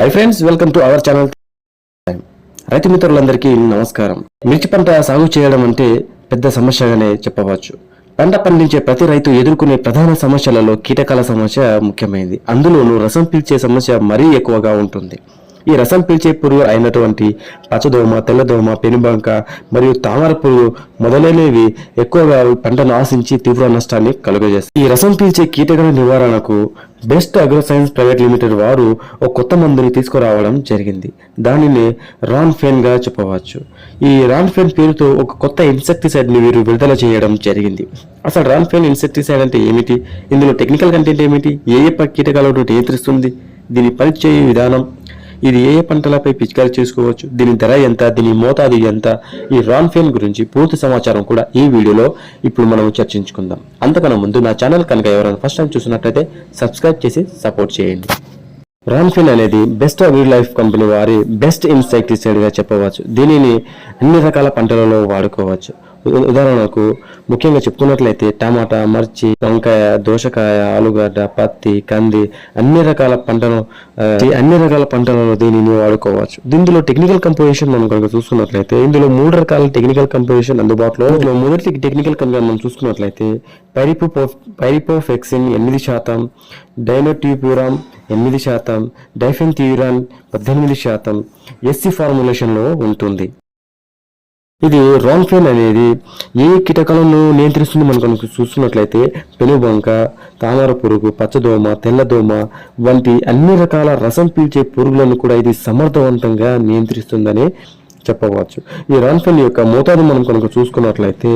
Hi friends welcome to our channel రైతు మిత్రులందరికీ నమస్కారం. మిర్చి పంట సాగు చేయడం అంటే పెద్ద సమస్యగానే చెప్పవచ్చు. పంట పండించే ప్రతి రైతు ఎదుర్కొనే ప్రధాన సమస్యలలో కీటకాల సమస్య ముఖ్యమైనది. అందులోనూ రసం పీల్చే సమస్య మరీ ఎక్కువగా ఉంటుంది. ఈ రసం పీల్చే పురుగు అయినటువంటి పచ్చదోమ తెల్లదోమ పెనుబంక మరియు తామర పురుగు మొదలైనవి ఎక్కువగా పంటను ఆశించి తీవ్ర నష్టాన్ని కలుగజేస్తాయి. ఈ రసం పీల్చే కీటకాల నివారణకు బెస్ట్ అగ్రోసైన్స్ ప్రైవేట్ లిమిటెడ్ వారు ఒక కొత్త మందుని తీసుకురావడం జరిగింది. దానిని రాన్ ఫెన్గా చెప్పవచ్చు. ఈ రాన్ ఫెన్ పేరుతో ఒక కొత్త ఇన్సెక్టిసైడ్ని వీరు విడుదల చేయడం జరిగింది. అసలు రాన్ ఫెన్ ఇన్సెక్టిసైడ్ అంటే ఏమిటి? ఇందులో టెక్నికల్ కంటెంట్ ఏమిటి? ఏ ఏ కీటకాలను నియంత్రిస్తుంది? దీని పనిచేయు విధానం ఇది ఏ ఏ పంటలపై పిచికారీ చేసుకోవచ్చు? దీని ధర ఎంత? దీని మోతాదు ఎంత? ఈ రాన్ఫెన్ గురించి పూర్తి సమాచారం కూడా ఈ వీడియోలో ఇప్పుడు మనం చర్చించుకుందాం. అంతకన్నా ముందు నా ఛానల్ కనుక ఎవరైనా ఫస్ట్ టైం చూసినట్లయితే సబ్స్క్రైబ్ చేసి సపోర్ట్ చేయండి. రాన్ఫిన్ అనేది బెస్ట్ వైల్డ్ లైఫ్ కంపెనీ వారి బెస్ట్ ఇన్సెక్టిసైడ్గా చెప్పవచ్చు. దీనిని అన్ని రకాల పంటలలో వాడుకోవచ్చు. ఉదాహరణకు ముఖ్యంగా చెప్తున్నట్లయితే టమాటా మర్చి వంకాయ దోసకాయ ఆలుగడ్డ పత్తి కంది అన్ని రకాల పంటను అన్ని రకాల పంటలను దీనిని వాడుకోవచ్చు. దీనిలో టెక్నికల్ కంపోజిషన్ మనం కనుక చూసుకున్నట్లయితే ఇందులో మూడు రకాల టెక్నికల్ కంపోజిషన్ అందుబాటులో ఇందులో మొదటి టెక్నికల్ కనుక మనం చూసుకున్నట్లయితే పైరిపో పైరిపోఫెక్సిన్ ఎనిమిది శాతం డైనోట్యూప్యూరామ్ ఎనిమిది శాతం డైఫెన్థ్యూరాన్ పద్దెనిమిది శాతం ఎస్సీ ఫార్ములేషన్లో ఉంటుంది. ఇది రాన్ఫెన్ అనేది ఏ కీటకాలను నియంత్రిస్తుంది మనం చూస్తున్నట్లయితే పెనుబంక తామర పురుగు పచ్చదోమ తెల్లదోమ వంటి అన్ని రకాల రసం పీల్చే పురుగులను కూడా ఇది సమర్థవంతంగా నియంత్రిస్తుందని చెప్పవచ్చు. ఈ రాన్ఫెన్ యొక్క మోతాదు మనం కనుక చూసుకున్నట్లయితే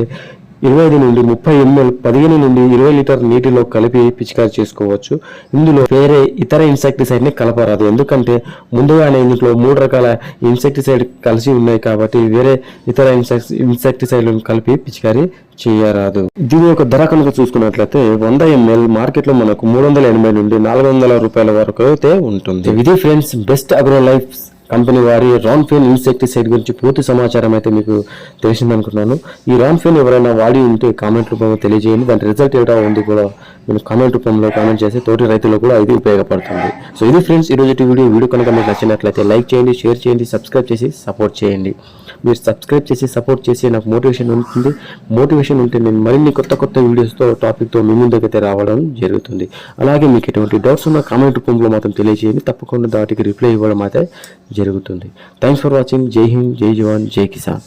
ఇరవై ఐదు నుండి ముప్పై ఎంఎల్ పదిహేను నుండి ఇరవై లీటర్ నీటిలో కలిపి పిచికారి చేసుకోవచ్చు. ఇందులో వేరే ఇతర ఇన్సెక్టిసైడ్ని కలపరాదు. ఎందుకంటే ముందుగానే ఇందులో మూడు రకాల ఇన్సెక్టిసైడ్ కలిసి ఉన్నాయి కాబట్టి వేరే ఇతర ఇన్సెక్ట్ ఇన్సెక్టిసైడ్లను కలిపి పిచికారి చేయరాదు. దీని యొక్క ధర కనుక చూసుకున్నట్లయితే వంద ఎంఎల్ మార్కెట్లో మనకు మూడు వందల ఎనభై నుండి నాలుగు వందల రూపాయల వరకు అయితే ఉంటుంది. ఇది friends best agro life company వారి రాన్ఫెన్ ఇన్సెక్టిసైడ్ గురించి పూర్తి సమాచారం అయితే మీకు తెలిసిందనుకుంటున్నాను ఈ రాన్ఫెన్ ఎవరైనా వాడి ఉంటే కామెంట్ రూపంలో తెలియజేయండి. దాని రిజల్ట్ ఏటా ఉంది కూడా మీరు కామెంట్ రూపంలో కామెంట్ చేసి తోటి రైతులకు కూడా ఇది ఉపయోగపడుతుంది. సో ఇది ఫ్రెండ్స్ ఈ రోజు వీడియో. వీడియో కనుక మీకు నచ్చినట్లయితే లైక్ చేయండి షేర్ చేయండి సబ్స్క్రైబ్ చేసి సపోర్ట్ చేయండి. మీరు సబ్స్క్రైబ్ చేసి సపోర్ట్ చేసి నాకు మోటివేషన్ ఉంటుంది. మోటివేషన్ ఉంటే నేను మరిన్ని కొత్త కొత్త వీడియోస్తో టాపిక్తో మీ ముందుకైతే రావడం జరుగుతుంది. అలాగే మీకు ఎటువంటి డౌట్స్ ఉన్న కామెంట్ రూపంలో మాత్రం తెలియజేయండి. తప్పకుండా దాటికి రిప్లై ఇవ్వడం అయితే జరుగుతుంది. థ్యాంక్స్ ఫర్ వాచింగ్ జై హింద్ జై జవాన్ జై కిసాన్